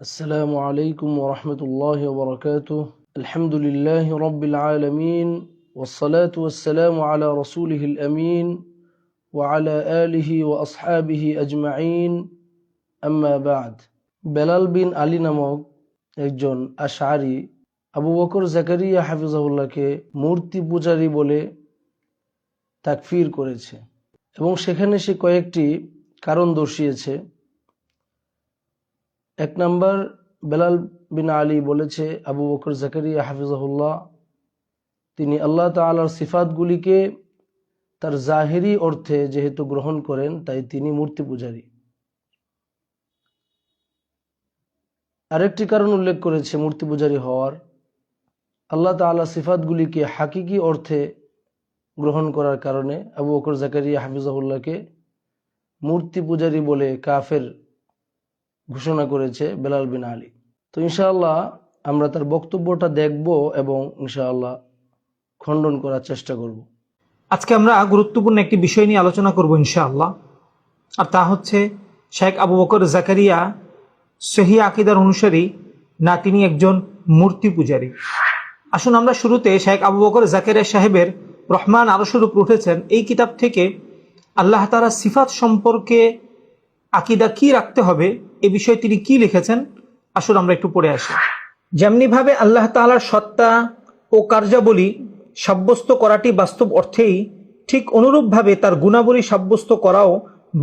السلام عليكم ورحمة الله وبركاته الحمد لله رب العالمين والصلاة والسلام على رسوله الأمين وعلى آله وأصحابه أجمعين أما بعد বেলাল বিন আলী নামক একজন আশারি আবু বকর জাকারিয়া হাফিজাহুল্লাহকে মূর্তি পূজারী বলে তাকফির করেছে এবং সেখানে সে কয়েকটি কারণ দর্শিয়েছে এক নম্বর বেলাল বিন আলী বলেছে, আবু বকর জাকারিয়া হাফিজাহুল্লাহ, তিনি আল্লাহ তালার সিফাতগুলিকে তার জাহেরি অর্থে যেহেতু গ্রহণ করেন, তাই তিনি মূর্তি পূজারী। আরেকটি কারণ উল্লেখ করেছে মূর্তি পূজারী হওয়ার, আল্লাহ তাআলা সিফাতগুলিকে হাকিকি অর্থে গ্রহণ করার কারণে আবু বকর জাকারিয়া হাফিজাহুল্লাহকে মূর্তি পূজারী বলে কাফের ঘোষণা করেছে বেলাল বিন আলী। তো ইনশাআল্লাহ আমরা তার বক্তব্যটা দেখব এবং ইনশাআল্লাহ খণ্ডন করার চেষ্টা করব। আজকে আমরা গুরুত্বপূর্ণ একটি বিষয় নিয়ে আলোচনা করব ইনশাআল্লাহ, আর তা হচ্ছে শেখ আবু বকর জাকারিয়া সহি আকিদার অনুসারী না তিনি একজন মূর্তি পূজারী। আসুন আমরা শুরুতে শেখ আবু বকর জাকারিয়া সাহেবের রহমান আরশের উপর উঠেছেন। এই কিতাব থেকে আল্লাহ তারা সিফাত সম্পর্কে আকিদা কি রাখতে হবে এ বিষয়ে তিনি কি লিখেছেন? আসুন আমরা একটু পড়ে আসি। যেমনিভাবে আল্লাহ তাআলার সত্তা ও কার্যাবলী সাব্যস্ত করাটি বাস্তব অর্থেই, ঠিক অনুরূপভাবে তার গুণাবলী সাব্যস্ত করাও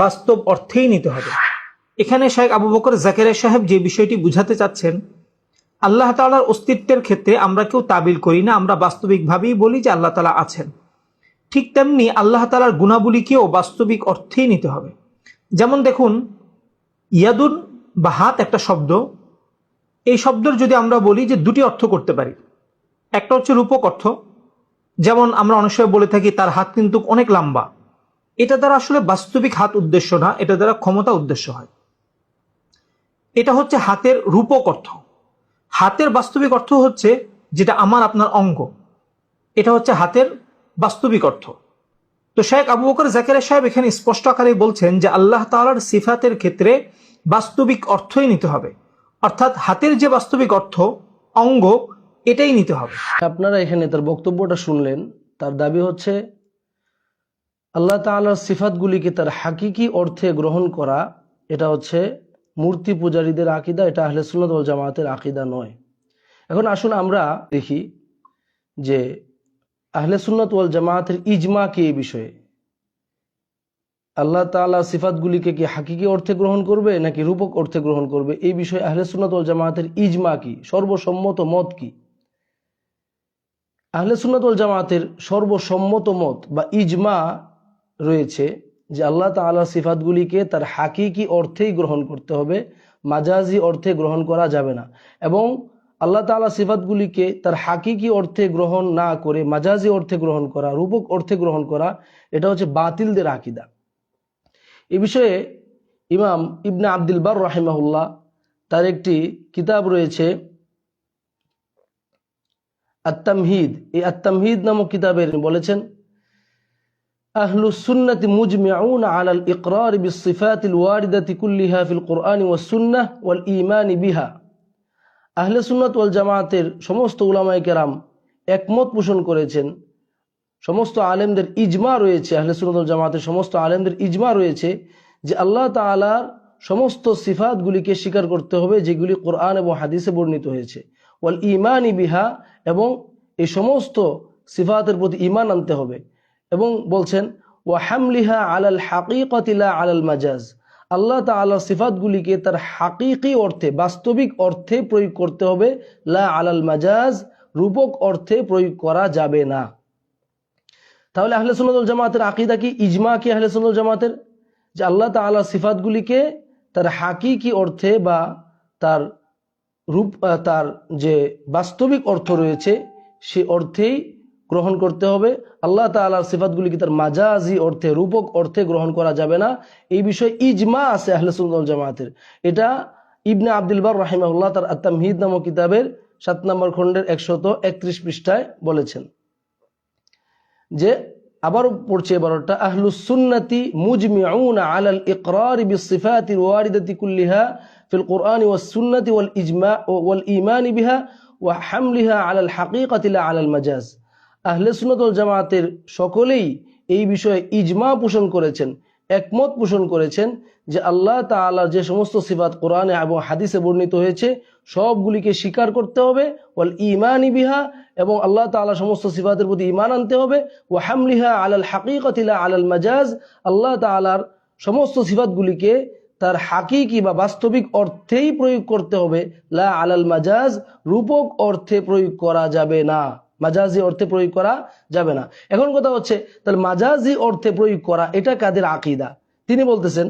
বাস্তব অর্থেই নিতে হবে। এখানে শেখ আবু বকর জাকেরিয়া সাহেব যে বিষয়টি বুঝাতে চাচ্ছেন, আল্লাহ তাআলার অস্তিত্বের ক্ষেত্রে আমরা কেউ তাবিল করি না, আমরা বাস্তবিকভাবেই বলি যে আল্লাহ তাআলা আছেন। ঠিক তেমনি আল্লাহ তাআলার গুণাবলীকেও বাস্তবিক অর্থেই নিতে হবে। যেমন দেখুন, ইয়াদুন বা হাত একটা শব্দ, এই শব্দের যদি আমরা বলি যে দুটি অর্থ করতে পারি। একটা হচ্ছে রূপক অর্থ, যেমন আমরা অনেক সময় বলে থাকি তার হাত কিন্তু অনেক লম্বা। এটা দ্বারা আসলে বাস্তবিক হাত উদ্দেশ্য না, এটা দ্বারা ক্ষমতা উদ্দেশ্য হয়। এটা হচ্ছে হাতের রূপক অর্থ। হাতের বাস্তবিক অর্থ হচ্ছে যেটা আমার, আপনার অঙ্গ। এটা হচ্ছে হাতের বাস্তবিক অর্থ। তো শেখ আবু বকর জাকের সাহেব এখানে স্পষ্ট আকারে বলছেন যে আল্লাহ তাআলার সিফাতের ক্ষেত্রে বাস্তবিক অর্থই নিতে হবে। অর্থাৎ হাতের যে বাস্তবিক অর্থ, অঙ্গ, এটাই নিতে হবে। আপনারা এখানে তার বক্তব্যটা শুনলেন। তার দাবি হচ্ছে, আল্লাহ তাআলার সিফাতগুলিকে তার হাকিকি অর্থে গ্রহণ করা, এটা হচ্ছে মূর্তি পূজারীদের আকিদা, এটা আহলে সুন্নাত জামাতের আকিদা নয়। এখন আসুন আমরা দেখি যে আহলে সুন্নাত ওয়াল জামাতের ইজমা কি এই বিষয়ে। আল্লাহ তাআলা সিফাতগুলিকে কি হাকিকি অর্থে গ্রহণ করবে নাকি রূপক অর্থে গ্রহণ করবে? এই বিষয়ে আহলে জামাতের ইজমা কি? সর্বসম্মত মত কি? আহলে জামাতের সর্বসম্মত মত বা ইজমা রয়েছে যে আল্লাহ তাআলা সিফাতগুলিকে তার হাকিকি অর্থেই গ্রহণ করতে হবে, মাজাজি অর্থে গ্রহণ করা যাবে না এবং আল্লাহ তাআলা সিফাতগুলিকে তার হাকিকি অর্থে গ্রহণ না করে, মাজাজি অর্থে গ্রহণ করা, রূপক অর্থে গ্রহণ করা, এটা হচ্ছে বাতিলদের আকিদা। এ বিষয়ে ইমাম ইবনে আবদুল বার রাহিমাহুল্লাহ তার একটি কিতাব রয়েছে আত্তামহিদ। এই আত্তামহিদ নামক কিতাবের বলেছেন, আহলু সুন্নতি মুজমিউন আলাল ইকরার বিসিফাতিল ওয়ারিদাতি কুল্লিহা ফিল কোরআনি ও সুন্নাহ ওয়াল ইমানি বিহা। আহলে সুন্নত ওয়াল জামাতের সমস্ত উলামায়ে কেরাম একমত পোষণ করেছেন সমস্ত আলেমদের ইজমা রয়েছে, আহলে সুন্নাত জামাতের সমস্ত আলেমদের ইজমা রয়েছে যে আল্লাহ তাআলার সমস্ত সিফাতগুলিকে স্বীকার করতে হবে যেগুলি কোরআন এবং হাদিসে বর্ণিত হয়েছে। ওয়াল ইমানি বিহা এবং এই সমস্ত সিফাতের প্রতি ইমান আনতে হবে এবং বলছেন ও হামলিহা আলাল হাকিকতিলা আলাল মাজাজ। আল্লাহ তাআলা সিফাতগুলিকে তার হাকিকি অর্থে, বাস্তবিক অর্থে প্রয়োগ করতে হবে, লা আলাল মাজাজ, রূপক অর্থে প্রয়োগ করা যাবে না। তাহলে আহলে সুন্নাতুল জামাতের আকীদা কি? ইজমা কি আহলে সুন্নাতুল জামাতের? যে আল্লাহ তাআলা সিফাতগুলিকে তার হাকি কি অর্থে বা তার রূপ তার যে বাস্তবিক অর্থ রয়েছে, সে অর্থেই গ্রহণ করতে হবে। আল্লাহ তাআলার সিফাতগুলিকে তার মাজাজি অর্থে, রূপক অর্থে গ্রহণ করা যাবে না। এই বিষয়ে ইজমা আছে আহলে সুন্নাত জামাতের। এটা ইবনে আব্দুল বার রাহিমাহুল্লাহ তার আত্তামহিদ নামক কিতাবের সাত নম্বর খণ্ডের একশত একত্রিশ পৃষ্ঠায় বলেছেন। যে আবার পড়ছে এবারটা আহলুস সুন্নতি মুজমিউন আলাল ইকরার বিসিফাতিল ওয়ারিদাতি কুল্লিহা ফিল কুরআন ওয়াস সুন্নতি ওয়াল ইজমা ওয়াল ঈমান বিহা ওয়া হামলিহা আলাল হাকীকাতি লা আলাল মাজাজ। আহলে সুন্নাত ওয়াল জামাতের সকলেই এই বিষয়ে ইজমা পোষণ করেছেন। একমত পোষণ করেছেন যে আল্লাহ তাআলার যে সমস্ত সিফাত কোরআনে এবং হাদিসে বর্ণিত হয়েছে, সবগুলিকে স্বীকার করতে হবে। ওয়াল ইমানি বিহা এবং আল্লাহ তাআলা সমস্ত সিফাতের প্রতি ইমান আনতে হবে। ও হামলিহা আলাল হাকিকাতিলা আলাল মাজাজ। আল্লাহ তাআলার সমস্ত সিফাতগুলিকে তার হাকিকি বা বাস্তবিক অর্থেই প্রয়োগ করতে হবে। লা আলাল মাজাজ, রূপক অর্থে প্রয়োগ করা যাবে না। মাজাজি অর্থে প্রয়োগ করা যাবে না। এখন কথা হচ্ছে, তাহলে মাজাজি অর্থে প্রয়োগ করা, এটা কাদের আকিদা? তিনি বলতেছেন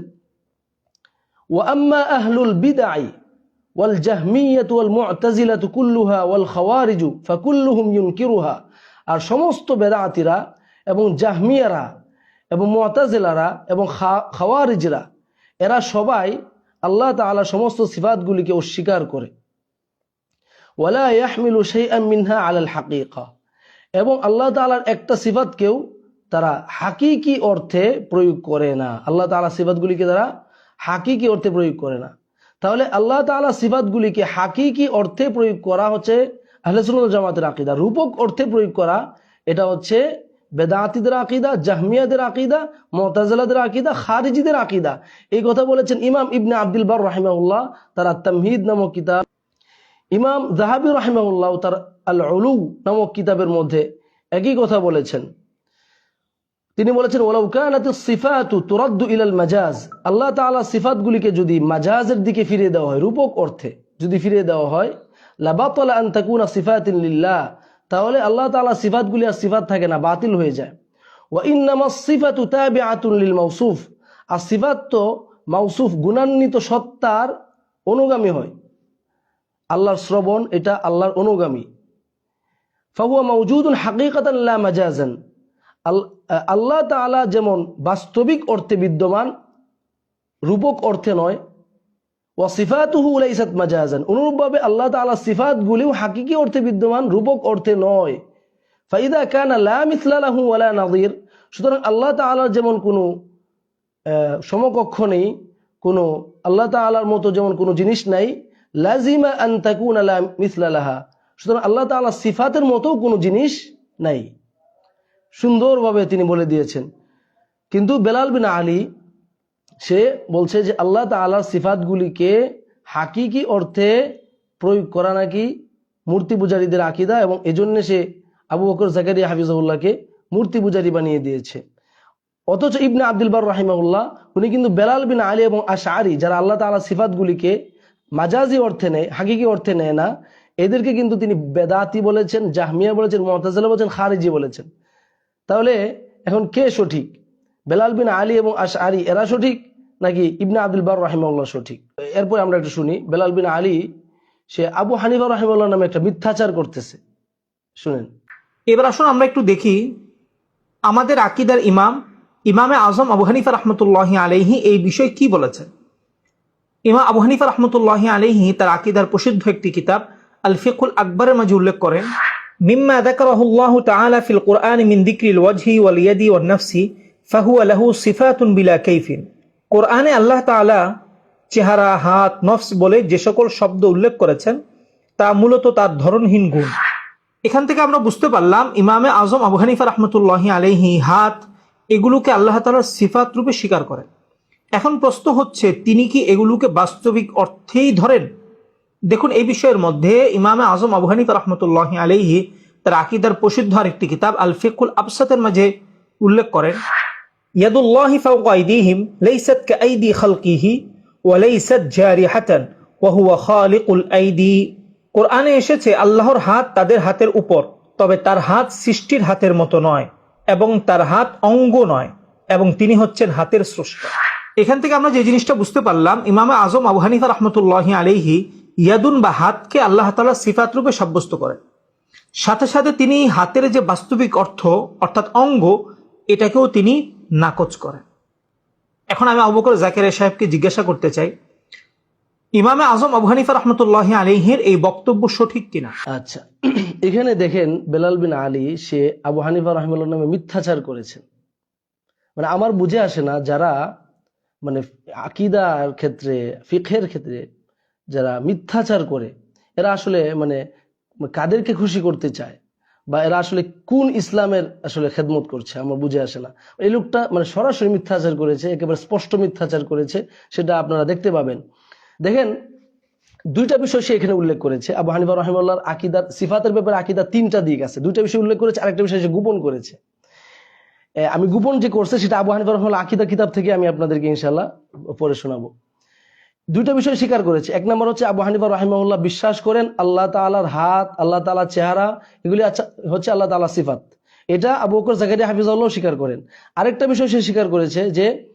ওয়াম্মা আহলুল বিদাই ওয়াল জাহমিয়াত ওয়াল মুআতাজিলাতু কুল্লুহা ওয়াল খাওয়ারিজু ফাকুল্লুহুম ইউনকিরুহা। আর সমস্ত বেদাতিরা এবং জাহমিয়ারা এবং মুআতাজিলারা এবং খাওয়ারিজরা, এরা সবাই আল্লাহ তাআলা সমস্ত সিফাতগুলিকে অস্বীকার করে। ওয়ালা ইয়াহমিলু হাকিকা। এবং আল্লাহ তাআলার একটা সিফাতকেও তারা হাকিকি অর্থে প্রয়োগ করে না। আল্লাহ তাআলা সিফাতগুলিকে তারা হাকিকি অর্থে প্রয়োগ করে না। তাহলে আল্লাহ তাআলা সিফাতগুলিকে হাকিকি অর্থে প্রয়োগ করা হচ্ছে আহলে সুন্নাত ওয়াল জামাতের আকীদা। রূপক অর্থে প্রয়োগ করা, এটা হচ্ছে বেদাতিদের আকিদা, জাহমিয়াদের আকিদা মোতাজালাদের আকিদা খারিজিদের আকিদা। এই কথা বলেছেন ইমাম ইবনে আব্দুল বার রাহিমাউল্লাহ তার তামহিদ নামক কিতাব ইমাম জাহাবি রাহিমাউল্লাহ তার আল উলু নামক কিতাবের মধ্যে একই কথা বলেছেন। তিনি বলেছেন সিফাতু তুরাদ্দু ইলাল মাজাজ। আল্লাহ তাআলা সিফাতগুলিকে যদি মাজাজের দিকে ফিরিয়ে দেওয়া হয়, রূপক অর্থে যদি ফিরিয়ে দেওয়া হয় লাবাতলা আন তাকুনা সিফাতিন লিল্লাহ, তাহলে আল্লাহ তাআলা সিফাতগুলি আর সিফাত থাকে না, বাতিল হয়ে যায়। ওয়া ইন্নামা সিফাতু তাবিআতুন লিল মাওসুফ আর সিফাত তো মাওসুফ গুণান্বিত সত্তার অনুগামী হয়। আল্লাহর শ্রবণ, এটা আল্লাহর অনুগামী। ফাহুয়া মৌজুদুন হাকিকাতান লা মাজাজান। আল- আল্লাহ তাআলা যেমন বাস্তবিক অর্থে বিদ্যমান, রূপক অর্থে নয় ওয়াসিফাতুহু লাইসাত মাজাজান। অনুরূপভাবে আল্লাহ তাআলা সিফাতগুলিও হাকিকি অর্থে বিদ্যমান, রূপক অর্থে নয়। ফাইদা কানা লা মিসলা লাহু ওয়ালা নাযির। সুতরাং আল্লাহ তাআলার যেমন কোনো সমকক্ষ নেই, কোনো, আল্লাহ তাআলার মতো যেমন কোনো জিনিস নাই লাজিমা আন তাকুনা লা মিসলা সুতরাং আল্লাহ তাআলা সিফাতের মতো কোনো জিনিস নাই। সুন্দরভাবে তিনি বলে দিয়েছেন। কিন্তু বেলাল বিন আলী, সে বলছে যে আল্লাহ তাআলার সিফাতগুলিকে হাকিকি অর্থে প্রয়োগ করা নাকি মূর্তি পূজারীদের আকিদা এবং এজন্য সে আবু বকর জাকারিয়া হাফিজাউল্লাহকে মূর্তি পূজারী বানিয়ে দিয়েছে। অথচ ইবনে আব্দুল বার রাহিমাউল্লাহ উনি কিন্তু বেলাল বিন আলী এবং আশা আশারি যারা আল্লাহ তাআলা সিফাতগুলিকে মাজাজি অর্থে নেয়, হাকিকি অর্থে নেয় না। এদেরকে কিন্তু তিনি বেদাতি বলেছেন, জাহমিয়া বলেছেন মহতাজলা বলেছেন, খারিজি বলেছেন। তাহলে এখন কে সঠিক? বেলাল বিন আলী এবং আশ আরি এরা সঠিক নাকি ইবনে আব্দুল বার রাহিমাউল্লাহ সঠিক? এরপর আমরা একটু শুনি, বেলাল বিন আলী, সে আবু হানিফা রাহিমাউল্লাহ নামে একটা মিথ্যাচার করতেছে। শুনেন। এবার আসুন আমরা একটু দেখি আমাদের আকিদার ইমাম, ইমামে আজম আবু হানিফা রহমতুল্লাহ আলহি এই বিষয়ে কি বলেছেন। ইমাম আবু হানিফা রহমতুল্লাহ আলহি তার আকিদার প্রসিদ্ধ একটি কিতাব আল ফিকুল আকবরের মাঝে উল্লেখ করেন, মিম্মা যাকারাহুল্লাহু তাআলা ফিল কুরআন মিন যিকরিল ওয়াজহি ওয়াল ইয়াদি ওয়ান নাফসি, ফাহুয়া চেহারা, হাত, নফস বলে যে সকল শব্দ উল্লেখ করেছেন, তা মূলত তার ধরনহীন গুণ। এখান থেকে আমরা বুঝতে পারলাম, ইমামে আজম আবু হানিফা রহমতুল্লাহ আলহি হাত, এগুলোকে আল্লাহ তালার সিফাত রূপে স্বীকার করেন। এখন প্রশ্ন হচ্ছে, তিনি কি এগুলোকে বাস্তবিক অর্থেই ধরেন? দেখুন, এই বিষয়ের মধ্যে ইমামে আজম আবু হানিফা রহমতুল্লাহ আলহি তার আকিদার প্রসিদ্ধ আরেকটি কিতাব আল ফিকুল আবসাতের মাঝে উল্লেখ করেন, ইয়াদুল্লাহি ফাওকা আইদিহিম, লাইসাত কাআইদি খালকিহি ওয়া লাইসাত জারিহাতান ওয়া হুয়া খালিকুল আইদি। কোরআনে এসেছে, আল্লাহর হাত তাদের হাতের উপর, তবে তার হাত সৃষ্টির হাতের মতো নয় এবং তার হাত অঙ্গ নয় এবং তিনি হচ্ছেন হাতের স্রষ্টা। এখান থেকে আমরা যে জিনিসটা বুঝতে পারলাম, ইমামে আজম আবু হানিফা রহমতুল্লাহ আলাইহি ইয়াদুন বা হাতকে আল্লাহ তালা সিফাত রূপে সাব্যস্ত করেন। সাথে সাথে তিনি হাতের যে বাস্তবিক অর্থ, অর্থাৎ অঙ্গ, এটাকেও তিনি নাকচ করেন। এখন আমি আবু বকর জাকের সাহেবকে জিজ্ঞাসা করতে চাই, ইমামে আজম আবু হানিফা রহমতুল্লাহ আলহের এই বক্তব্য সঠিক কিনা? আচ্ছা এখানে দেখেন বেলাল বিন আলী, সে আবু হানিফা রহমুল্লাহ নামে মিথ্যাচার করেছেন। মানে আমার বুঝে আসে না যারা মানে আকিদার ক্ষেত্রে ফিখের ক্ষেত্রে যারা মিথ্যাচার করে, এরা আসলে মানে কাদেরকে খুশি করতে চায়? বা এরা আসলে কোন ইসলামের আসলে খেদমত করছে? আমার বুঝে আসে না। এই লোকটা মানে সরাসরি মিথ্যাচার করেছে, একেবারে স্পষ্ট মিথ্যাচার করেছে, সেটা আপনারা দেখতে পাবেন। দেখেন, দুইটা বিষয় সে এখানে উল্লেখ করেছে। আবু হানিফা রহিমাল্লাহর আকিদার, সিফাতের ব্যাপারে আকিদার তিনটা দিক আছে। দুইটা বিষয় উল্লেখ করেছে, আরেকটা বিষয় সে গোপন করেছে। আমি গোপন যে করছে সেটা আবু হানিফা রহমাল্লাহ আকিদা কিতাব থেকে আমি আপনাদেরকে ইনশাল্লাহ পড়ে শোনাবো। দুইটা বিষয় স্বীকার করেছে। এক নম্বর হচ্ছে, আবু হানিফা রহিমাউল্লাহ বিশ্বাস করেন আল্লাহ তাআলার হাত, আল্লাহ তাআলার চেহারা, এগুলি আচ্ছা হচ্ছে আল্লাহ তাআলার সিফাত। এটা আবু বকর জাকারিয়া হাফিজাল্লাহ স্বীকার করেন। আরেকটা বিষয় সে স্বীকার করেছে যে,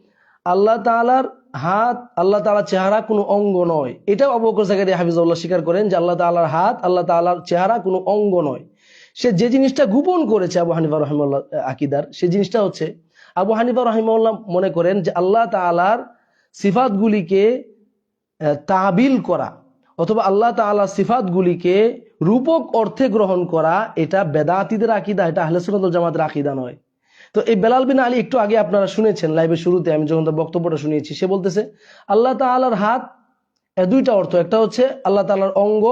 আল্লাহ তাআলার হাত, আল্লাহ তাআলার চেহারা কোনো অঙ্গ নয়। এটাও আবু বকর জাকারিয়া হাফিজাল্লাহ স্বীকার করেন যে, আল্লাহ তাআলার হাত, আল্লাহ তাআলার চেহারা কোনো অঙ্গ নয়। সে যে জিনিসটা গোপন করেছে আবু হানিফা রহিমাল্লাহ আকিদার, সে জিনিসটা হচ্ছে আবু হানিফা রহিমাল্লাহ মনে করেন যে আল্লাহ তাআলার সিফাতগুলিকে তাবিল করা অথবা আল্লাহ তাআলা সিফাতগুলিকে রূপক অর্থে গ্রহণ করা, এটা বেদাতিদের আকিদা, এটা আহলে সুন্নাতুল জামাতের আকিদা নয়। তো এই বেলাল বিন আলী একটু আগে আপনারা শুনেছেন লাইভের শুরুতে, আমি যখন তার বক্তব্যটা শুনিয়েছি, সে বলতেছে, আল্লাহ তাআলার হাত দুইটা অর্থ, একটা হচ্ছে আল্লাহ তাআলার অঙ্গ,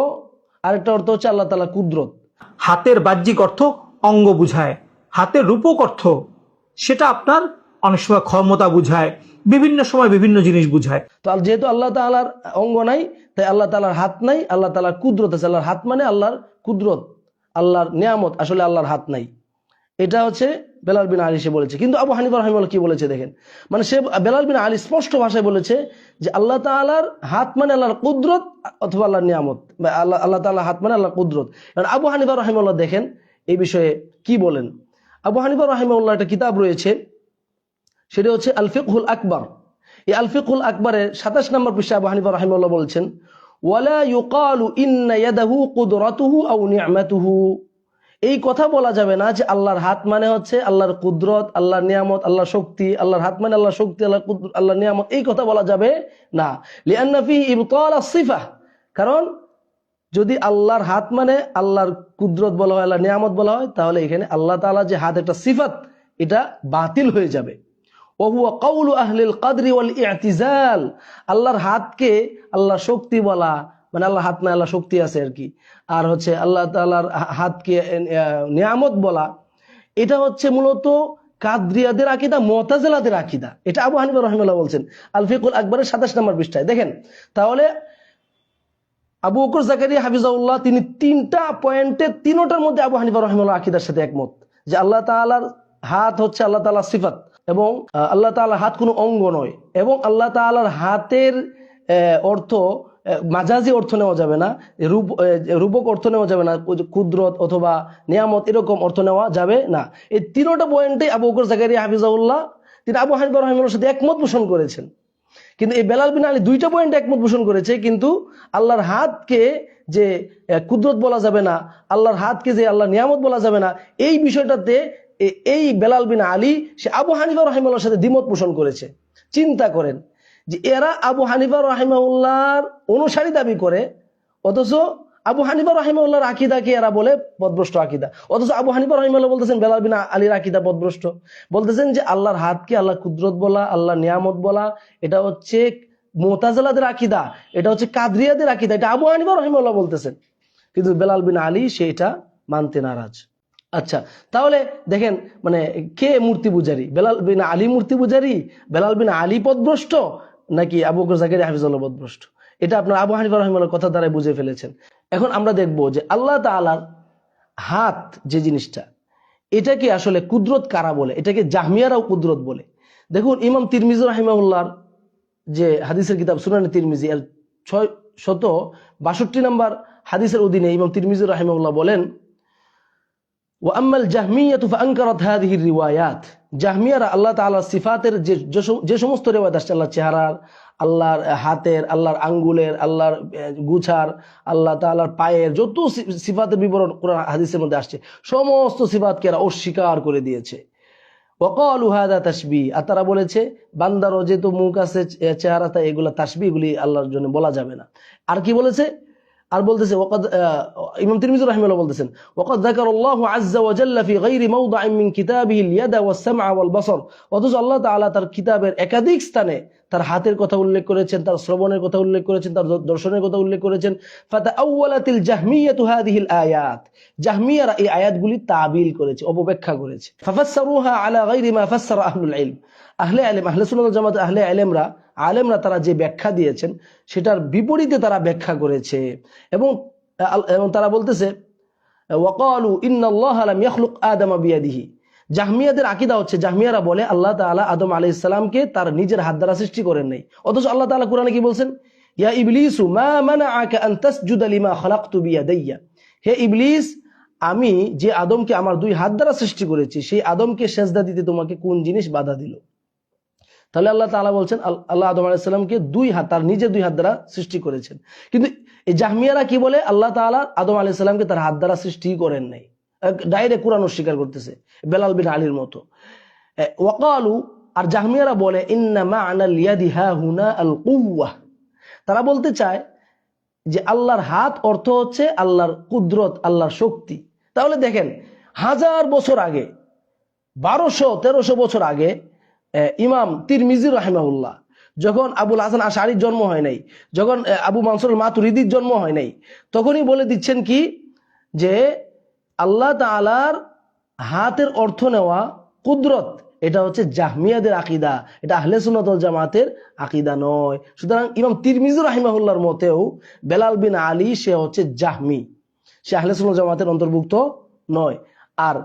আরেকটা অর্থ হচ্ছে আল্লাহ তাআলার কুদরত। হাতের বাহ্যিক অর্থ অঙ্গ বুঝায়, হাতের রূপক অর্থ। সেটা আপনার অনেক সময় ক্ষমতা বুঝায়, বিভিন্ন সময় বিভিন্ন জিনিস বুঝায়। তো যেহেতু আল্লাহ তালার অঙ্গ নাই, তাই আল্লাহ তালার হাত নাই, আল্লাহ তালার কুদরত আছে। আল্লাহর হাত মানে আল্লাহর কুদরত, আল্লাহর নিয়ামত, আসলে আল্লাহর হাত নাই। এটা হচ্ছে বেলাল বিন আলী সে বলেছে। কিন্তু আবু হানিফা রহিমাল্লাহ কি বলেছে দেখেন? মানে সে বেলাল বিন আলী স্পষ্ট ভাষায় বলেছে যে আল্লাহ তাআলার হাত মানে আল্লাহর কুদরত অথবা আল্লাহর নিয়ামত। আল্লাহ আল্লাহ তাআলার হাত মানে আল্লাহর কুদরত। কারণ আবু হানিফা রহিমাল্লাহ দেখেন এই বিষয়ে কি বলেন? আবু হানিফা রহিমাল্লাহ একটা কিতাব রয়েছে, সেটা হচ্ছে আল ফিকহুল আকবর। এই আল ফিকহুল আকবরের সাতাশ নম্বর পৃষ্ঠা আবু হানিফা রহিমাল্লাহ বলছেন, ওয়ালা ইউকালু ইন্না ইয়াদাহু কুদরাতুহু আও নি'মাতুহু এই কথা বলা যাবে না যে আল্লাহর হাত মানে হচ্ছে আল্লাহর কুদরত, আল্লাহর নিয়ামত, আল্লাহর শক্তি, আল্লাহর হাত মানে আল্লাহর শক্তি, আল্লাহর কুদরত, আল্লাহর নিয়ামত, এই কথা বলা যাবে না। লিআন্না ফি ইবতাল আসিফা কারণ যদি আল্লাহর হাত মানে আল্লাহর কুদরত বলা হয়, আল্লাহর নিয়ামত বলা হয়, তাহলে এখানে আল্লাহ তালা যে হাত, একটা সিফাত, এটা বাতিল হয়ে যাবে। আল্লাহর হাতকে আল্লাহ শক্তি বলা মানে আল্লাহ হাত না আল্লাহ শক্তি আছে আর কি। আর হচ্ছে আল্লাহ তাআলার হা- হাতকে নিয়ামত বলা, এটা হচ্ছে মূলত কাদরিয়াদের আকিদা মোতাজেলাদের আকিদা। এটা আবু হানিফা রহিমাল্লাহ বলছেন। আলফিকুল আকবরের সাতাশ নম্বর পৃষ্ঠায়। দেখেন, তাহলে আবু বকর জাকারিয়া হাফিজাউল্লাহ তিনি তিনটা পয়েন্টে তিনোটার মধ্যে আবু হানিফা রহিমাল্লাহ আকিদার সাথে একমত। যে আল্লাহ তাআলার হাত হচ্ছে আল্লাহ তাআলার সিফাত এবং আল্লাহ তাআলার হাত কোনো অঙ্গ নয় এবং আল্লাহ তাআলার হাতের অর্থ মাজাজি অর্থ নেওয়া যাবে না রূপ রূপক অর্থ নেওয়া যাবে না কুদরত অথবা নিয়ামত এরকম অর্থ নেওয়া যাবে না। এই তিনোটা পয়েন্টে আবু বকর জাকারিয়া হাফিজাউল্লাহ, তিনি আবু হানিফা রহিমাল্লাহর সাথে একমত পোষণ করেছেন। কিন্তু এই বেলাল বিন আলী দুইটা পয়েন্ট একমত পোষণ করেছে, কিন্তু আল্লাহর হাতকে যে কুদরত বলা যাবে না, আল্লাহর হাতকে যে আল্লাহ নিয়ামত বলা যাবে না, এই বিষয়টাতে এই বেলাল বিন আলী, সে আবু হানিফা রহিমাল্লাহর সাথে দ্বিমত পোষণ করেছে। চিন্তা করেন যে এরা আবু হানিফা রহিমাউল্লাহর অনুসারী দাবি করে, অথচ আবু হানিফা রহিমাউল্লাহর আকিদাকে এরা বলে পদভ্রষ্ট আকিদা। অথচ আবু হানিফা রহিমাল্লাহ বলতেছেন, বেলাল বিন আলীর আকিদা পদভ্রষ্ট বলতেছেন যে আল্লাহর হাতকে আল্লাহ কুদরত বলা আল্লাহ নিয়ামত বলা, এটা হচ্ছে মোতাজালাদের আকিদা, এটা হচ্ছে কাদরিয়াদের আকিদা, এটা আবু হানিফা রহিমাল্লাহ বলতেছেন। কিন্তু বেলাল বিন আলী সেটা মানতে নারাজ। আচ্ছা তাহলে দেখেন মানে কে মূর্তি পূজারি? বেলাল বিন আলী মূর্তি পূজারি? বেলাল বিন আলী পদভ্রষ্ট? নাকি আবু জাকির হাফিজুল্লাহ পদভ্রষ্ট এটা আপনার আবু হানিফা রহিমাল্লাহ কথা দ্বারা বুঝে ফেলেছেন। এখন আমরা দেখব যে আল্লাহ তাআলার হাত যে জিনিসটা, এটাকে আসলে কুদরত কারা বলে? এটাকে জাহমিয়ারাও কুদরত বলে। দেখুন, ইমাম তিরমিজ রাহিমাউল্লাহর যে হাদিসের কিতাব সুনানি তিরমিজি, এর ছয় শত বাষট্টি নম্বর হাদিসের অধীনে ইমাম তিরমিজুর রাহিমাউল্লাহ বলেন ওয়াম্মাল জাহমিয়াতু ফাআনকারাত হাদিহির রিওয়ায়াত। জাহমিয়ারা আল্লাহ তাআলার সিফাতের যে যে সমস্ত রেওয়াজ আসছে, আল্লাহর চেহারার, আল্লাহর হাতের, আল্লাহর আঙ্গুলের, আল্লাহর গুছার, আল্লাহ তাআলার পায়ের যত সিফাতের বিবরণ কোরআন হাদিসের মধ্যে আসছে, সমস্ত সিফাতকে এরা অস্বীকার করে দিয়েছে। ওয়াকালু হাদা তাসবি আর তারা বলেছে বান্দারও যেহেতু মুখ আছে, চেহারা তাই এগুলা তাসবি এগুলি আল্লাহর জন্য বলা যাবে না। আর কি বলেছে? আর বলতেছে, ওয়াকাদ ইমাম তিরমিজি রাহিমাহুল্লাহ বলতেছেন, ওয়াকাদ যাকারাল্লাহু আযজা ওয়া জাল্লা ফি গায়রি মাওদি'in মিন কিতাবিহি আল-ইয়াদা ওয়াস-সাম'a ওয়াল-বাসার অথচ আল্লাহ তাআলা তার কিতাবের একাধিক স্থানে তার হাতের কথা উল্লেখ করেছেন, তার শ্রবণের কথা উল্লেখ করেছেন, তার দর্শনের কথা উল্লেখ করেছেন। ফাতা আউয়ালাতিল জাহমিয়াতু হাদিহিল আয়াত। জাহমিয়ারা এই আয়াতগুলি তাবিল করেছে, অপব্যাখ্যা করেছে। ফাফাসসারুহা আলা গায়রি মা ফাসসারা আহলুল ইলম। আহলে আলেম, আহলে ওয়াল জামাত, আহলে আলেমরা আলেমরা তারা যে ব্যাখ্যা দিয়েছেন, সেটার বিপরীতে তারা ব্যাখ্যা করেছে। এবং এবং তারা বলতেছে, ওয়াকালু ইন্নাল্লাহ লাম ইয়াখলুক আদামা বিয়াদিহি। জাহমিয়াদের আকীদা হচ্ছে, জাহমিয়ারা বলে, আল্লাহ তাআলা আদম আলাইহিস সালামকে তার নিজের হাত দ্বারা সৃষ্টি করেন নাই। অথচ আল্লাহ তাআলা কোরআনে কি বলছেন? ইয়া ইবলিসু মা মানাআকা আন তাসজুদা লিমা খালাকতু বিয়াদাইয়া। হে ইবলিস, আমি যে আদমকে আমার দুই হাত দ্বারা সৃষ্টি করেছি, সেই আদমকে সেজদা দিতে তোমাকে কোন জিনিস বাধা দিল? তাহলে আল্লাহ তাআলা বলছেন আল্লাহ আদম আলাইহিস সালামকে দুই হাত, তার নিজের দুই হাত দ্বারা সৃষ্টি করেছেন। কিন্তু এই জাহমিয়ারা কি বলে? আল্লাহ তাআলা আদম আলাইহিস সালামকে তার হাত দ্বারা সৃষ্টি করেন নাই। ডাইরেক্ট কোরআন অস্বীকার করতেছে, বেলাল বিন আলীর মতো। ওয়াকালু, আর জাহমিয়ারা বলে হা তারা বলতে চায় যে, আল্লাহর হাত অর্থ হচ্ছে আল্লাহর কুদরত, আল্লাহর শক্তি। তাহলে দেখেন, হাজার বছর আগে, বারোশো, তেরোশো বছর আগে ইমাম তিরমিজি রাহিমাহুল্লাহ। যখন আবুল হাসান আশারির জন্ম হয় নাই, যখন আবু মানসুর মাতুরিদির জন্ম হয় নাই, তখনই বলে দিচ্ছেন কি? যে আল্লাহ তাআলার হাতের অর্থ নেওয়া কুদরত, এটা হচ্ছে জাহমিয়াদের আকিদা, এটা আহলে সুন্নাত ওয়াল জামাতের আকিদা নয়। সুতরাং ইমাম তিরমিজি রাহিমাহুল্লাহর মতেও বেলাল বিন আলী, সে হচ্ছে জাহমি, সে আহলে সুন্নাত জামাতের অন্তর্ভুক্ত নয়। আর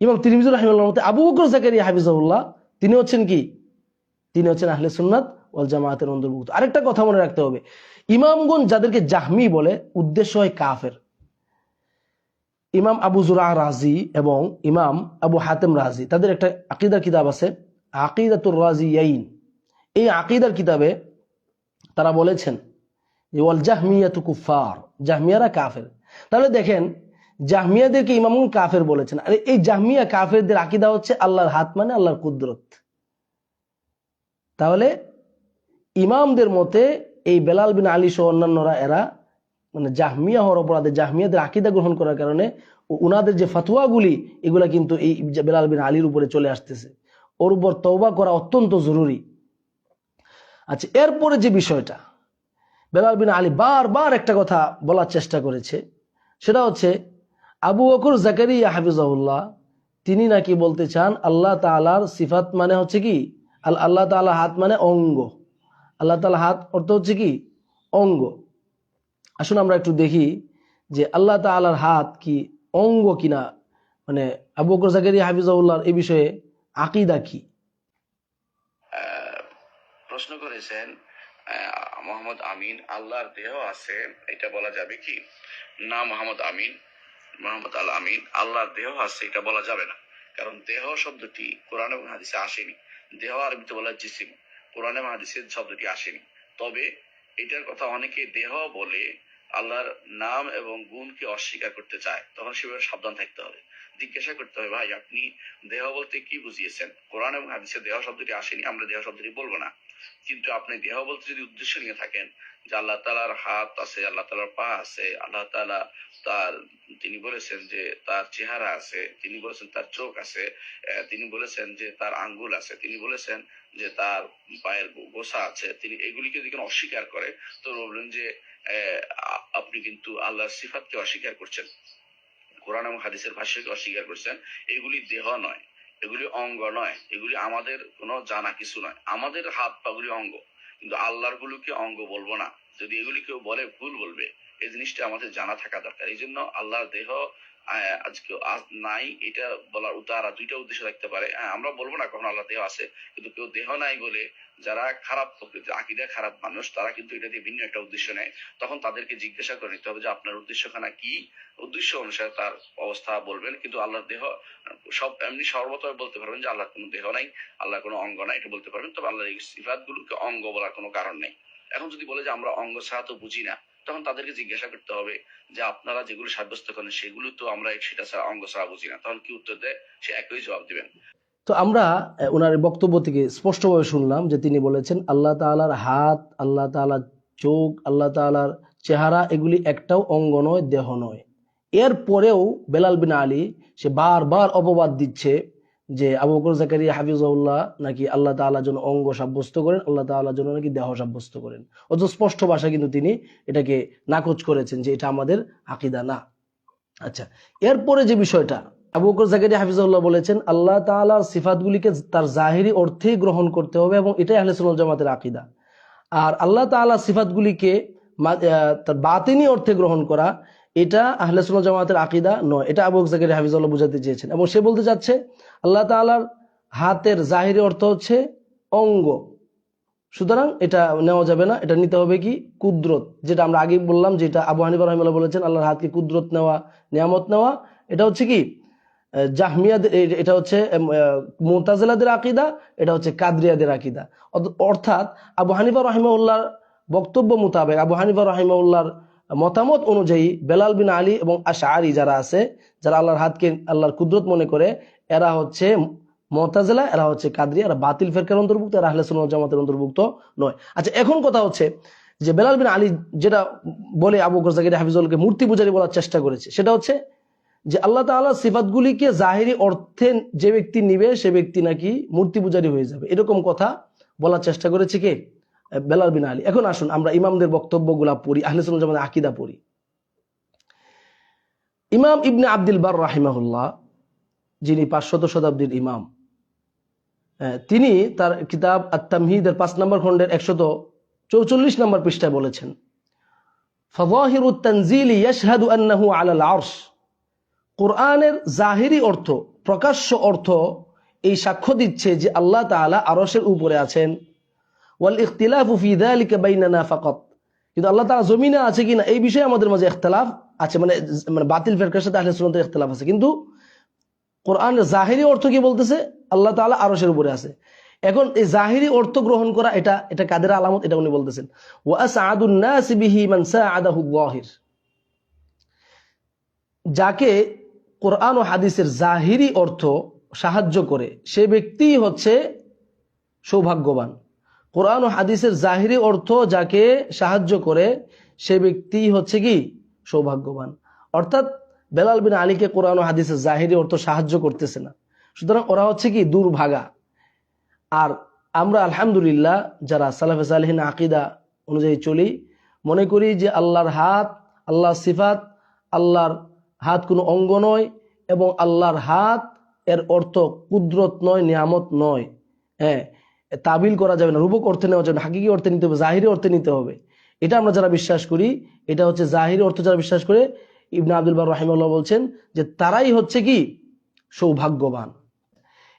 ইমাম তিরমিজি রাহিমাহুল্লাহর মতে আবু বকর জাকারিয়া হাফিজাহুল্লাহ তিনি হচ্ছেন কি? তিনি হচ্ছেন আহলে সুন্নাত ওয়াল জামাতের অন্তর্ভুক্ত। আরেকটা কথা মনে রাখতে হবে। ইমামগণ যাদেরকে জাহমি বলে, উদ্দেশ্য হয় কাফের। ইমাম আবু জুরা রাজি এবং ইমাম আবু হাতেম রাজি, তাদের একটা আকিদার কিতাব আছে, আকিদাতুর রাজি ইয়াইন এই আকিদার কিতাবে তারা বলেছেন যে, ওয়াল জাহমিয়াতু কুফার জাহমিয়ারা কাফের। তাহলে দেখেন, জাহমিয়াদেরকে ইমামুন কাফের বলেছেন। আর এই জাহমিয়া কাফেরদের আকিদা হচ্ছে আল্লাহর হাত মানে আল্লাহর কুদরত। তাহলে ইমামদের মতে এই বেলাল বিন আলী সহ অন্যান্যরা, এরা মানে জাহমিয়া হওয়ার অপরাধে, জাহমিয়াদের আকিদা গ্রহণ করার কারণে উনাদের যে ফাতুয়াগুলি, এগুলা কিন্তু এই বেলাল বিন আলীর উপরে চলে আসতেছে। ওর উপর তওবা করা অত্যন্ত জরুরি। আচ্ছা এরপরে যে বিষয়টা, বেলাল বিন আলী বারবার একটা কথা বলার চেষ্টা করেছে। সেটা হচ্ছে, আবু বকর জাকারিয়া হাফিজাহুল্লাহ, তিনি নাকি বলতে চান, আল্লাহ তাআলার সিফাত মানে হচ্ছে কি? আল আল্লাহ তাআলা হাত মানে অঙ্গ। আল্লাহ তাআলা হাত অর্থ হচ্ছে কি? অঙ্গ। আসুন আমরা একটু দেখি যে আল্লাহ তাআলার হাত কি অঙ্গ কিনা? মানে আবু বকর জাকারিয়া হাফিজাহুল্লাহর এই বিষয়ে আকিদা কি? প্রশ্ন করেছেন মোহাম্মদ আমিন, আল্লাহর দেহ আছে, এটা বলা যাবে কি? না, মোহাম্মদ আমিন, মোহাম্মদ আল আমিন, আল্লাহর দেহ আছে, এটা বলা যাবে না। কারণ দেহ শব্দটি কোরআন এবং হাদিসে আসেনি। দেহ আরবিতে বলা জিসিম। কোরআনে মাহাদিসের শব্দটি আসেনি। তবে এটার কথা অনেকে দেহ বলে আল্লাহর নাম এবং গুণকে অস্বীকার করতে চায়, তখন সেভাবে সাবধান থাকতে হবে। জিজ্ঞাসা করতে হবে, ভাই, আপনি দেহ বলতে কি বুঝিয়েছেন? কোরআন এবং হাদিসে দেহ শব্দটি আসেনি, আমরা দেহ শব্দটি বলব না। কিন্তু আপনি দেহ বলতে যদি উদ্দেশ্য নিয়ে থাকেন যে আল্লাহ তালার হাত আছে, আল্লাহ তালার পা আছে, আল্লাহ তালা তার, তিনি বলেছেন যে তার চেহারা আছে, তিনি বলেছেন তার চোখ আছে তিনি বলেছেন যে তার আঙ্গুল আছে, তিনি বলেছেন যে তার পায়ের গোসা আছে, তিনি এগুলিকে যদি অস্বীকার করে, তো বলবেন যে আপনি কিন্তু আল্লাহর সিফাতকে অস্বীকার করছেন। কোরআন এবং হাদিসের ভাষ্যকে অস্বীকার করছেন। এগুলি দেহ নয়। এগুলি অঙ্গ নয়, এগুলি আমাদের কোনো জানা কিছু নয়। আমাদের হাত পাগুলি অঙ্গ, কিন্তু আল্লাহর গুলোকে অঙ্গ বলব না। যদি এগুলি কেউ বলে, ভুল বলবে, এই জিনিসটা আমাদের জানা থাকা দরকার। এই জন্য আল্লাহর দেহ আজকে আজ নাই, এটা বলার উতারা দুইটা উদ্দেশ্য থাকতে পারে। আমরা বলব না কখন আল্লাহ দেহ আছে, কিন্তু কেউ দেহ নাই বলে যারা খারাপ প্রকৃতির আকিদা, খারাপ মানুষ, তারা কিন্তু এটা দিয়ে ভিন্ন একটা উদ্দেশ্য নেয়। তখন তাদেরকে জিজ্ঞাসা করে নিতে হবে যে আপনার উদ্দেশ্যখানা কি? উদ্দেশ্য অনুসারে তার অবস্থা বলবেন, কিন্তু আল্লাহর দেহ, সব এমনি সর্বতভাবে বলতে পারবেন যে আল্লাহর কোনো দেহ নাই, আল্লাহর কোনো অঙ্গ নাই, এটা বলতে পারবেন। তবে আল্লাহর এই সিফাত গুলোকে অঙ্গ বলার কোনো কারণ নেই। এখন যদি বলে যে আমরা অঙ্গ ছাড়া তো বুঝি না তখন তাদেরকে জিজ্ঞাসা করতে হবে যে আপনারা যেগুলো সাব্যস্ত করেন সেগুলো তো আমরা সেটা ছাড়া অঙ্গ ছাড়া বুঝি না। তখন কি উত্তর দেয়? সে একই জবাব দিবেন। তো আমরা ওনার বক্তব্য থেকে স্পষ্টভাবে শুনলাম যে তিনি বলেছেন, আল্লাহ তাআলার হাত, আল্লাহ তাআলার চোখ, আল্লাহ তাআলার চেহারা, এগুলি একটাও অঙ্গ নয়, দেহ নয়। এর পরেও বেলাল বিন আলী, সে বারবার অপবাদ দিচ্ছে যে আবু বকর জাকারিয়া হাফিজাউল্লাহ নাকি আল্লাহ তাআলার জন্য অঙ্গ সাব্যস্ত করেন, আল্লাহ তাআলার জন্য নাকি দেহ সাব্যস্ত করেন। অত স্পষ্ট ভাষা কিন্তু তিনি এটাকে নাকচ করেছেন যে এটা আমাদের আকিদা না। আচ্ছা এরপরে যে বিষয়টা, আবু বকর জাকারিয়া হাফিজাউল্লাহ বলেছেন, আল্লাহ তাআলার সিফাতগুলিকে তার জাহিরি অর্থেই গ্রহণ করতে হবে এবং এটাই আহলে সুন্নাত জামাতের আকিদা। আর আল্লাহ তাআলার সিফাতগুলিকে তার বাতিনি অর্থে গ্রহণ করা এটা আহলে সুন্নাত জামাতের আকিদা নয়। এটা আবু বকর জাকারিয়া হাফিজাউল্লাহ বুঝাতে চেয়েছেন। এবং সে বলতে চাচ্ছে আল্লাহ তাআলার হাতের জাহিরি অর্থ হচ্ছে অঙ্গ। সুতরাং এটা নেওয়া যাবে না। এটা নিতে হবে কি? কুদরত। যেটা আমরা আগে বললাম, যেটা আবু হানিফা রহমাল্লাহ বলেছেন, আল্লাহর হাতকে কুদরত নেওয়া, নিয়ামত নেওয়া। এটা হচ্ছে কি? জাহমিয়াদের এটা হচ্ছে মোতাজেলাদের আকিদা, এটা হচ্ছে কাদরিয়াদের আকিদা। অর্থাৎ আবু হানিফা রহিমাউল্লাহর বক্তব্য মোতাবেক, আবু হানিফা রহিমাউল্লাহর মতামত অনুযায়ী বেলাল বিন আলী এবং আশারি যারা আছে, যারা আল্লাহর হাতকে, আল্লাহর কুদরত মনে করে, এরা হচ্ছে মতাজেলা, এরা হচ্ছে কাদরিয়া, এরা বাতিল ফেরকার অন্তর্ভুক্ত, এরা আহলে জামাতের অন্তর্ভুক্ত নয়। আচ্ছা এখন কথা হচ্ছে যে বেলাল বিন আলী যেটা বলে আবু গোজাকির হাফিজুলকে মূর্তি পূজারি বলার চেষ্টা করেছে, সেটা হচ্ছে যে আল্লাহ তাআলা সিফাতগুলিকে জাহিরি অর্থে যে ব্যক্তি নিবে, সে ব্যক্তি নাকি মূর্তি পূজারি হয়ে যাবে। এরকম কথা বলার চেষ্টা করেছে কে? বেলাল বিন আলী। এখন আসুন, আমরা ইমামদের বক্তব্যগুলা পড়ি, আহলে সুন্নাহ আকিদা পড়ি। ইমাম ইবনে আব্দুল বার রাহিমাহুল্লাহ, যিনি পাঁচশত শতাব্দীর ইমাম তিনি তার কিতাব আত্মামহিদের পাঁচ নম্বর খণ্ডের একশত চৌচল্লিশ নম্বর পৃষ্ঠায় বলেছেন ফজাহির তনজিল ইয়াশহাদু আন্নাহু আলাল আরশ। কোরআনের জাহিরি অর্থ, প্রকাশ্য অর্থ এই সাক্ষ্য দিচ্ছে যে আল্লাহ তালা আরশের উপরে আছেন। কিন্তু আল্লাহ তাআলা জমিনে আছে কিনা, এই বিষয়ে আমাদের মাঝে ইখতিলাফ আছে মানে মানে বাতিল ফেরকার সাথে ইখতিলাফ আছে। কিন্তু কোরআনের জাহিরি অর্থ কি বলতেছে? আল্লাহ আরশের উপরে আছে। এখন এই অর্থ গ্রহণ করা, এটা এটা কাদের আলামত? এটা উনি বলতেছেন। যাকে কোরআন ও হাদিসের জাহিরি অর্থ সাহায্য করে, সে ব্যক্তি হচ্ছে সৌভাগ্যবান। কোরআন ও হাদিসের জাহিরি অর্থ যাকে সাহায্য করে, সে ব্যক্তি হচ্ছে কি? সৌভাগ্যবান। অর্থাৎ বেলাল বিন আলীকে কোরআন ও হাদিসের জাহিরি অর্থ সাহায্য করতেছে না। সুতরাং ওরা হচ্ছে কি? দুর্ভাগা। আর আমরা আলহামদুলিল্লাহ যারা সালাফে সালহিন আকিদা অনুযায়ী চলি, মনে করি যে আল্লাহর হাত, আল্লাহর সিফাত, আল্লাহর হাত কোনো অঙ্গ নয় এবং আল্লাহর হাত এর অর্থ কুদরত নয়, নিয়ামত নয়। হ্যাঁ তাবিল করা যাবে না রূপক অর্থে নেওয়া যাবে না হাকিকি অর্থে নিতে হবে, জাহিরি অর্থে নিতে হবে। এটা আমরা যারা বিশ্বাস করি, এটা হচ্ছে জাহিরি অর্থ যারা বিশ্বাস করে, ইবনা আব্দুল বার রাহিমাল্লাহ বলছেন যে তারাই হচ্ছে কি? সৌভাগ্যবান।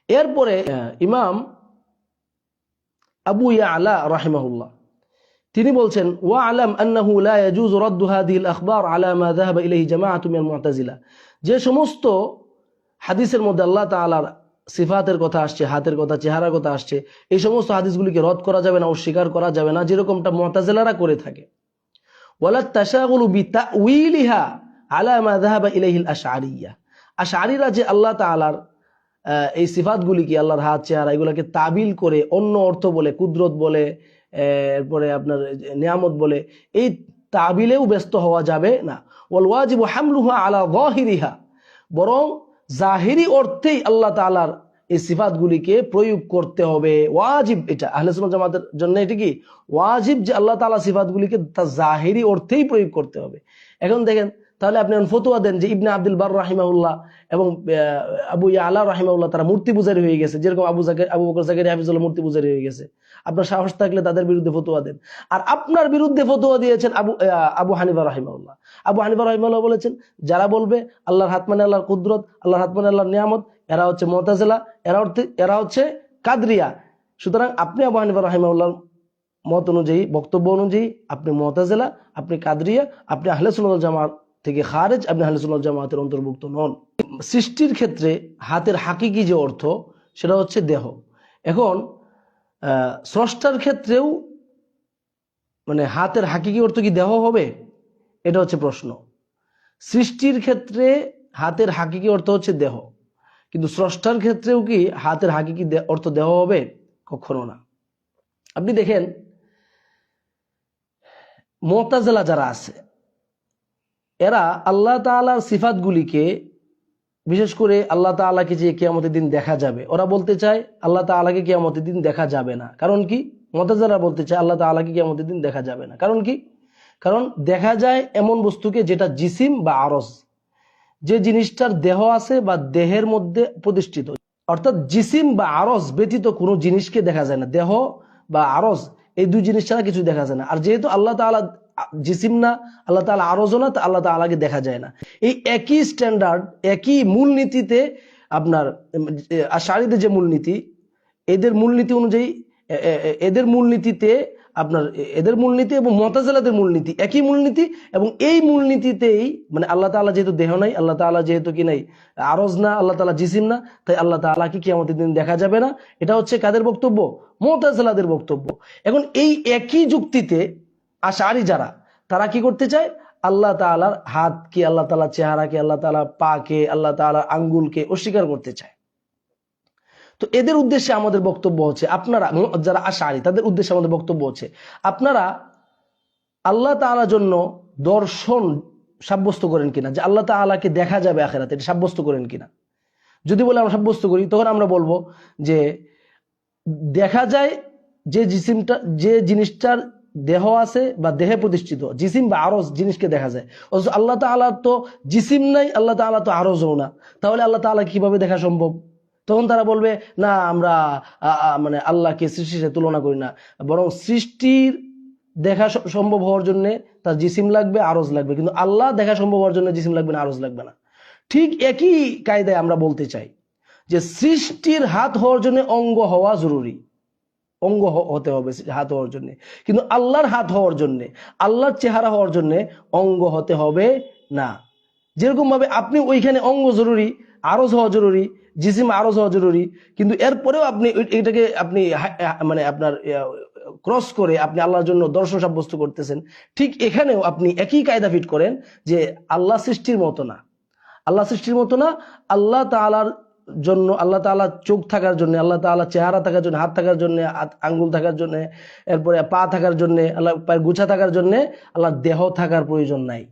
এরপরে ইমাম আবু ইয়ালা রাহিমাহুল্লাহ, তিনি বলছেন ওয়া আলাম আন্নাহু লা ইয়াজুজু রাদ্দু হাদিহি আলা যে সমস্ত হাদিসের মধ্যে আল্লাহ তাআলার সিফাতের কথা আসছে, হাতের কথা, চেহারার কথা আসছে, এই সমস্ত হাদিসগুলিকে রদ করা যাবে না, অস্বীকার করা যাবে না, যেরকমটা মু'তাজিলারা করে থাকে। এই সিফাতগুলিকে, আল্লাহর হাত, চেহারা তাবিল করে অন্য অর্থ বলে, কুদরত বলে আপনার নিয়ামত বলে, এই তাবিলেও ব্যস্ত হওয়া যাবে না। হামলুহা আলা বরং জাহিরি অর্থেই আল্লাহ তালার এই সিফাতগুলিকে প্রয়োগ করতে হবে। ওয়াজিব এটা। আহলে জামাতের জন্য এটা কি? ওয়াজিব যে আল্লাহ তাআলা সিফাতগুলিকে তা জাহিরি অর্থেই প্রয়োগ করতে হবে। এখন দেখেন তাহলে আপনি এখন ফতোয়া দেন যে ইবনে আব্দুল বার রাহিমাহুল্লাহ এবং আবু আলা রাহিমাউল্লাহ তারা মূর্তি পূজারি হয়ে গেছে। যেরকম আবু জাকের আবু বকর জাকের হাফিজুল্লাহ মূর্তি পূজারি হয়ে গেছে। আপনার সাহস থাকলে তাদের বিরুদ্ধে ফতোয়া দেন। আর আপনার বিরুদ্ধে ফতোয়া দিয়েছেন আবু আবু হানিফা রাহিমাউল্লাহ আবু হানিফা রাহিমাউল্লাহ বলেছেন, যারা বলবে আল্লাহর হাত মানে আল্লাহর কুদরত, আল্লাহর হাত মানে আল্লাহর নিয়ামত, এরা হচ্ছে মোতাজেলা, এরা এরা হচ্ছে কাদরিয়া। সুতরাং আপনি আবু হানিফা রাহিমাউল্লাহর মত অনুযায়ী, বক্তব্য অনুযায়ী আপনি মতাজেলা, আপনি কাদরিয়া, আপনি আহলে সুন্নাত জামাত থেকে খারেজ আপনি সুন্নাত জামাতের অন্তর্ভুক্ত নন। সৃষ্টির ক্ষেত্রে হাতের হাকিকি যে অর্থ, সেটা হচ্ছে দেহ। এখন স্রষ্টার ক্ষেত্রেও মানে হাতের হাকিকি অর্থ কি দেহ হবে? এটা হচ্ছে প্রশ্ন। সৃষ্টির ক্ষেত্রে হাতের হাকিকি অর্থ হচ্ছে দেহ। কিন্তু স্রষ্টার ক্ষেত্রেও কি হাতের হাকিকি অর্থ দেহ হবে? কখনো না। আপনি দেখেন, মোতাজেলা যারা আছে এরা আল্লাহ তাআলার সিফাতগুলিকে, বিশেষ করে আল্লাহ তাআলাকে যে কিয়ামতের দিন দেখা যাবে, ওরা বলতে চায় আল্লাহ তাআলাকে কেয়ামতের দিন দেখা যাবে না। কারণ কি? মতাজারা বলতে চায় আল্লাহ তাআলাকে কিয়ামতের দিন দেখা যাবে না। কারণ কি? কারণ দেখা যায় এমন বস্তুকে যেটা জিসিম বা আরস। যে জিনিসটার দেহ আছে বা দেহের মধ্যে প্রতিষ্ঠিত। অর্থাৎ জিসিম বা আরস ব্যতীত কোনো জিনিসকে দেখা যায় না। দেহ বা আরস, এই দুই জিনিস ছাড়া কিছু দেখা যায় না। আর যেহেতু আল্লাহ তাআলা জিসিম না আল্লাহ তাআলা আরজও না আল্লাহ তাআলাকে দেখা যায় না। এই একই স্ট্যান্ডার্ড একই মূলনীতিতে আপনার আশারিদের যে মূলনীতি, এদের মূলনীতি অনুযায়ী এদের মূলনীতিতে আপনার, এদের মূলনীতি এবং মতাজালাদের মূলনীতি একই মূলনীতি এবং এই মূলনীতিতেই মানে আল্লাহ তালা যেহেতু দেহ নাই, আল্লাহ তাআলা যেহেতু কি নাই, আরজ না, আল্লাহ তালা জিসিম না, তাই আল্লাহ তাআলা কি আমাদের দিন দেখা যাবে না? এটা হচ্ছে কাদের বক্তব্য? মতাজালাদের বক্তব্য। এখন এই একই যুক্তিতে আশারি যারা, তারা কি করতে চায়? আল্লাহ তাআলার হাত কি আল্লাহ তাআলার চেহারা কি আল্লাহ তাআলার পা কে আল্লাহ তাআলার আঙ্গুলকে অস্বীকার করতে চায়। তো এদের উদ্দেশ্যে আমাদের বক্তব্য হচ্ছে, আপনারা যারা আশারি তাদের উদ্দেশ্যে আমাদের বক্তব্য হচ্ছে, আপনারা আল্লাহ তাআলার জন্য দর্শন সাব্যস্ত করেন কিনা? যে আল্লাহ তাআলাকে দেখা যাবে আখেরাতে, এটা সাব্যস্ত করেন কিনা? যদি বলে আমরা সাব্যস্ত করি, তখন আমরা বলব যে দেখা যায় যে জিসিমটা, যে জিনিসটার দেহ আছে বা দেহে প্রতিষ্ঠিত। জিসিম বা আরজ জিনিসকে দেখা যায়। অথচ আল্লাহ তাআলা তো জিসিম নাই, আল্লাহ তাআলা তো আরজও না। তাহলে আল্লাহ তাআলা কীভাবে দেখা সম্ভব? তখন তারা বলবে, না, আমরা মানে আল্লাহকে সৃষ্টির সাথে তুলনা করি না। বরং সৃষ্টির দেখা সম্ভব হওয়ার জন্য তার জিসিম লাগবে, আরজ লাগবে। কিন্তু আল্লাহ দেখা সম্ভব হওয়ার জন্য জিসিম লাগবে না, আরজ লাগবে না। ঠিক একই কায়দায় আমরা বলতে চাই যে সৃষ্টির হাত হওয়ার জন্য অঙ্গ হওয়া জরুরি। অঙ্গ হতে হবে হাত হওয়ার জন্য। কিন্তু আল্লাহর হাত হওয়ার জন্য, আল্লাহর চেহারা হওয়ার জন্য অঙ্গ হতে হবে না। যেরকম ভাবে আপনি ওইখানে অঙ্গ জরুরি, আরজ হওয়া জরুরি, জিসিম আরজ হওয়া জরুরি, কিন্তু এরপরেও আপনি এটাকে আপনি মানে আপনার ক্রস করে আপনি আল্লাহর জন্য দর্শন সাব্যস্ত করতেছেন, ঠিক এখানেও আপনি একই কায়দা ফিট করেন যে আল্লাহ সৃষ্টির মতো না। আল্লাহ সৃষ্টির মতো না, আল্লাহ তাআলার জন্য আল্লাহ তালা চোখ থাকার জন্য, আল্লাহ তালা চেহারা থাকার জন্য, হাত থাকার জন্য আঙ্গুল থাকার জন্য, এরপরে পা থাকার জন্য, আল্লাহ পায়ের গুছা থাকার জন্য আল্লাহ দেহ থাকার প্রয়োজন নাই।